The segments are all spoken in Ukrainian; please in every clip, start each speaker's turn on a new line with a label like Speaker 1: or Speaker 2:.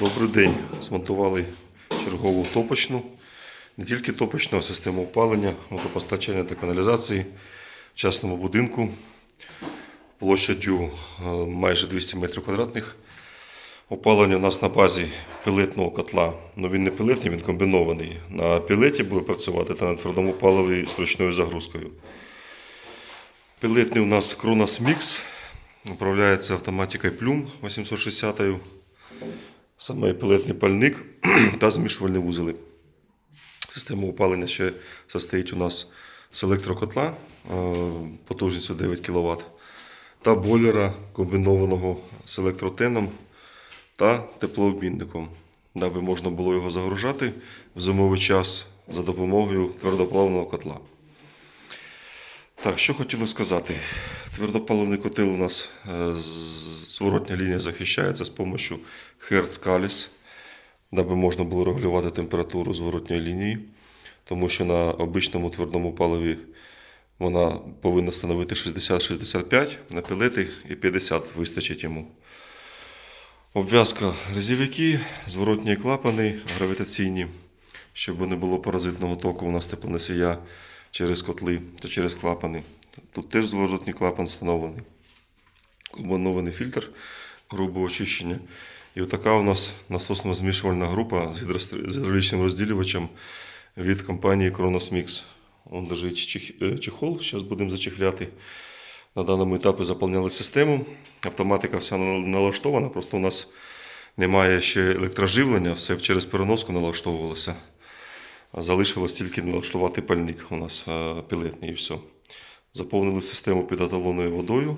Speaker 1: Добрий день. Змонтували чергову топочну. Не тільки топочну, а систему опалення, водопостачання та каналізації в частному будинку площадю е, майже 200 метрів квадратних. Опалення у нас на базі пелетного котла. Ну він не пелетний, він комбінований. На пелеті буде працювати та на твердому паливі з ручною загрузкою. Пелетний у нас Kronos Mix. Управляється автоматикою Plum 860. Саме пелетний пальник та змішувальні вузли. Система опалення ще состоїть у нас з електрокотла е, потужністю 9 кВт та бойлера комбінованого з електротеном та теплообмінником, даби можна було його загружати в зимовий час за допомогою твердоплавного котла. Так, що хотіли сказати. Твердопаливний котел у нас зворотня лінія захищається з допомогою Hertz Kalis, даби можна було регулювати температуру зворотньої лінії, тому що на обичному твердому паливі вона повинна становити 60-65, на пілети і 50 вистачить йому. Обв'язка резівики, зворотні клапани гравітаційні, щоб не було паразитного току у нас теплоносія через котли та через клапани. Тут теж зворотній клапан встановлений. Комбінований фільтр грубого очищення. І отака у нас насосно-змішувальна група з гідравлічним розділювачем від компанії Kronos Mix. Он лежить е, чехол, зараз будемо зачехляти. На даному етапі заповняли систему. Автоматика вся налаштована, просто у нас немає ще електроживлення, все через переноску налаштовувалося. Залишилось тільки налаштувати пальник у нас е, пілетний і все. Заповнили систему підготовленою водою.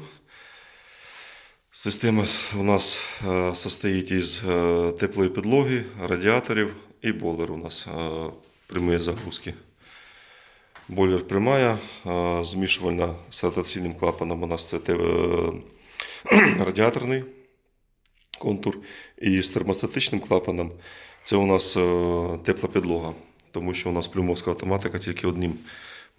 Speaker 1: Система у нас е, состоїть із е, теплої підлоги, радіаторів і бойлер у нас е, прямої загрузки. Бойлер прямая, змішувальна з ротаційним клапаном у нас це радіаторний контур. І з термостатичним клапаном це у нас тепла підлога, тому що у нас плюмовська автоматика тільки одним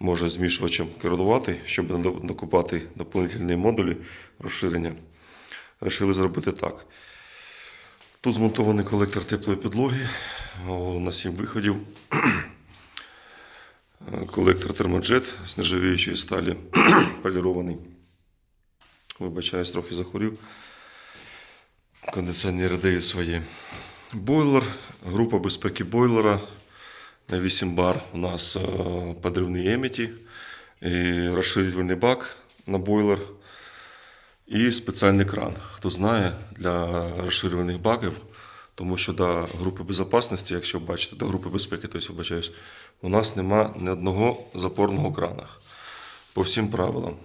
Speaker 1: може змішувачем керувати, щоб не до- докупати доповнительні модулі розширення. Рішили зробити так. Тут змонтований колектор теплої підлоги на 7 виходів. Колектор термоджет з нержавіючої сталі полірований. Вибачаюсь, трохи захворів. Кондиціонери дають свої. Бойлер, група безпеки бойлера на 8 бар. У нас е, подривний еміті, і розширювальний бак на бойлер і спеціальний кран. Хто знає, для розширюваних баків, тому що до групи безпечності, якщо бачите, до групи безпеки, тобто, вибачаюсь, у нас нема ні одного запорного крана по всім правилам.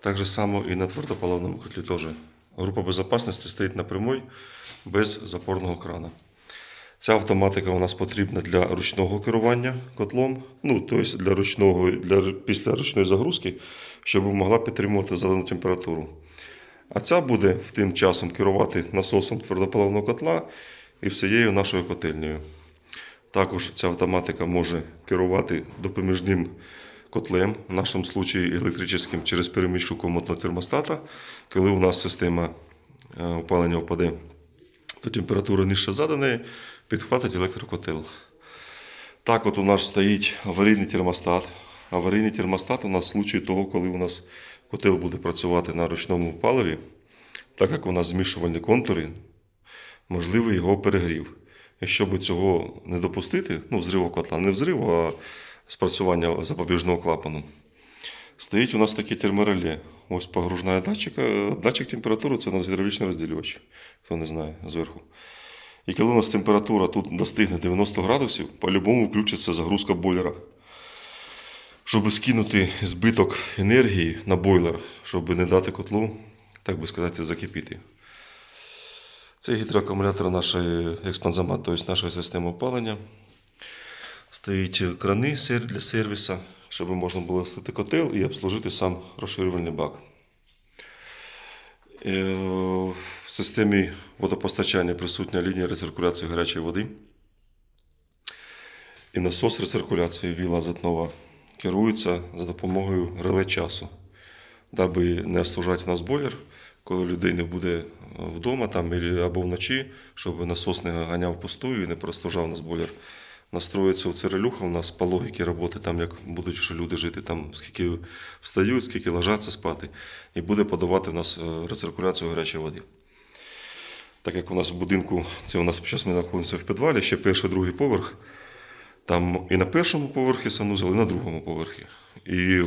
Speaker 1: Так же само і на твердопаливному котлі теж. Група безпечності стоїть на без запорного крана. Ця автоматика у нас потрібна для ручного керування котлом, ну, тобто для ручного, для, після ручної загрузки, щоб могла підтримувати задану температуру. А ця буде тим часом керувати насосом твердопаливного котла і всією нашою котельнею. Також ця автоматика може керувати допоміжним котлем, в нашому випадку електричним через перемичку комнатного термостата, коли у нас система е, опалення впаде до температури нижче заданої, підхватить електрокотел. Так, от у нас стоїть аварійний термостат. Аварійний термостат у нас в случаї того, коли у нас котел буде працювати на ручному паливі, так як у нас змішувальні контури, можливий його перегрів. І щоб цього не допустити, ну, взриву котла, не взриву, а спрацювання запобіжного клапану, стоїть у нас таке термореле. Ось погружна датчика. Датчик температури це у нас гідравлічний розділювач, хто не знає, зверху. І коли у нас температура тут достигне 90 градусів, по-любому включиться загрузка бойлера. Щоб скинути збиток енергії на бойлер, щоб не дати котлу, так би сказати, закипіти. Це гідроакумулятор нашої експанзамат, тобто нашої системи опалення. Стоїть крани для сервісу, щоб можна було слити котел і обслужити сам розширювальний бак. В системі водопостачання присутня лінія рециркуляції гарячої води. І насос рециркуляції віла Затнова керується за допомогою реле часу. Даби не остужати нас бойлер, коли людей не буде е, вдома там, або вночі, щоб насос не ганяв пустую і не простужав нас бойлер. Настроїться у церелюха у нас по логіці роботи, там як будуть ще люди жити, там скільки встають, скільки ложаться спати, і буде подавати в нас е, рециркуляцію гарячої води. Так як у нас в будинку, це у нас зараз ми знаходимося в підвалі, ще перший, другий поверх. Там і на першому поверхі санузел, і на другому поверхі. І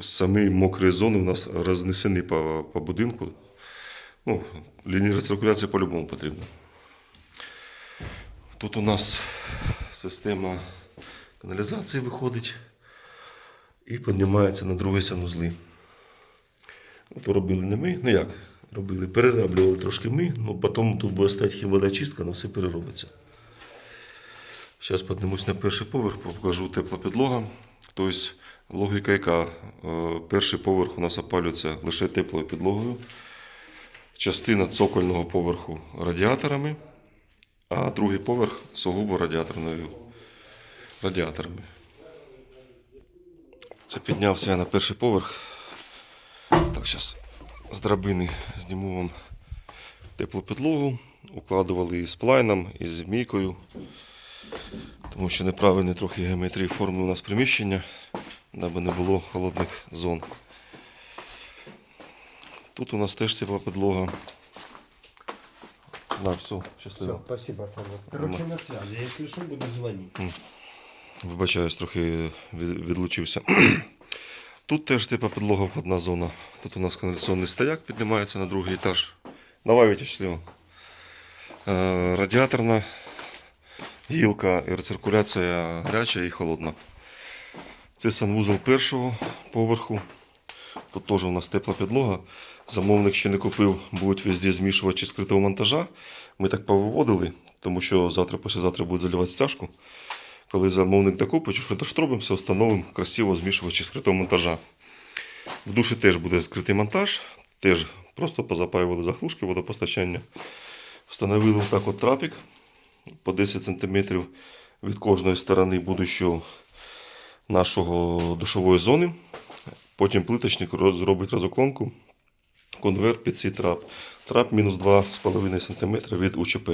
Speaker 1: самі мокрі зони у нас рознесені по, по будинку. Ну, лінії рециркуляції по-любому потрібно. Тут у нас система каналізації виходить і піднімається на другий санузли. Ну, То робили не ми, ну як, робили, перероблювали трошки ми, ну потім тут буде стояти водочистка, але все переробиться. Зараз піднімусь на перший поверх, покажу тепла підлога. Тобто логіка яка? Е, Перший поверх у нас опалюється лише теплою підлогою. Частина цокольного поверху радіаторами, а другий поверх сугубо радіаторною радіаторами. Це піднявся я на перший поверх. Так, зараз з драбини зніму вам теплу підлогу. Укладували і з плайном, і з мійкою. Тому що неправильні трохи геометрії форми у нас приміщення, аби не було холодних зон. Тут у нас теж тепла підлога. На, все,
Speaker 2: Все,
Speaker 1: щасливо.
Speaker 2: спасибо, Саня. Короче, на связи. Если что, буду звонить.
Speaker 1: Вибачаюсь, трохи відлучився. Тут теж типа підлога входна зона. Тут у нас каналізаційний стояк піднімається на другий етаж. Давай витяжливо. Е, радіаторна гілка і рециркуляція гаряча і холодна. Це санвузол першого поверху. Тут теж у нас тепла підлога. Замовник ще не купив, будуть везде змішувачі скритого монтажа. Ми так повиводили, тому що завтра, післязавтра будуть заливати стяжку. Коли замовник докупить, що доштробимося, встановимо красиво змішувачі скритого монтажа. В душі теж буде скритий монтаж, теж просто позапаювали заглушки водопостачання. Встановили отак от трапік по 10 см від кожної сторони будущого нашого душової зони. Потім плиточник зробить розуклонку, конверт під цей трап. Трап мінус 2,5 см від УЧП.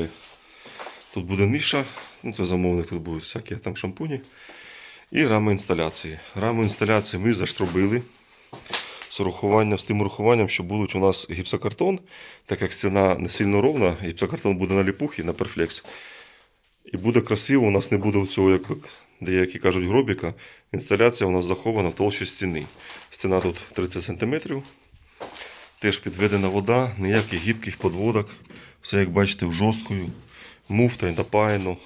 Speaker 1: Тут буде ниша, ну це замовник, тут будуть всякі там шампуні. І рами інсталяції. Рами інсталяції ми заштробили з урахуванням, з тим урахуванням, що будуть у нас гіпсокартон, так як стіна не сильно ровна, гіпсокартон буде на ліпухі, на перфлекс. І буде красиво, у нас не буде цього, як деякі кажуть, гробіка. Інсталяція у нас захована в толщі стіни. Стіна тут 30 см. Теж підведена вода, ніяких гібких подводок. Все, як бачите, в жорсткою. Муфта і напаяно.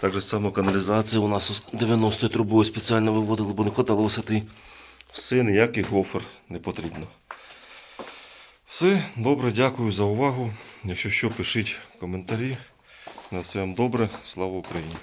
Speaker 1: Так же само каналізація у нас 90 трубою спеціально виводили, бо не хватало висоти. Все, ніякий гофер не потрібно. Все, добре, дякую за увагу. Якщо що, пишіть коментарі. На все вам добре. Слава Україні!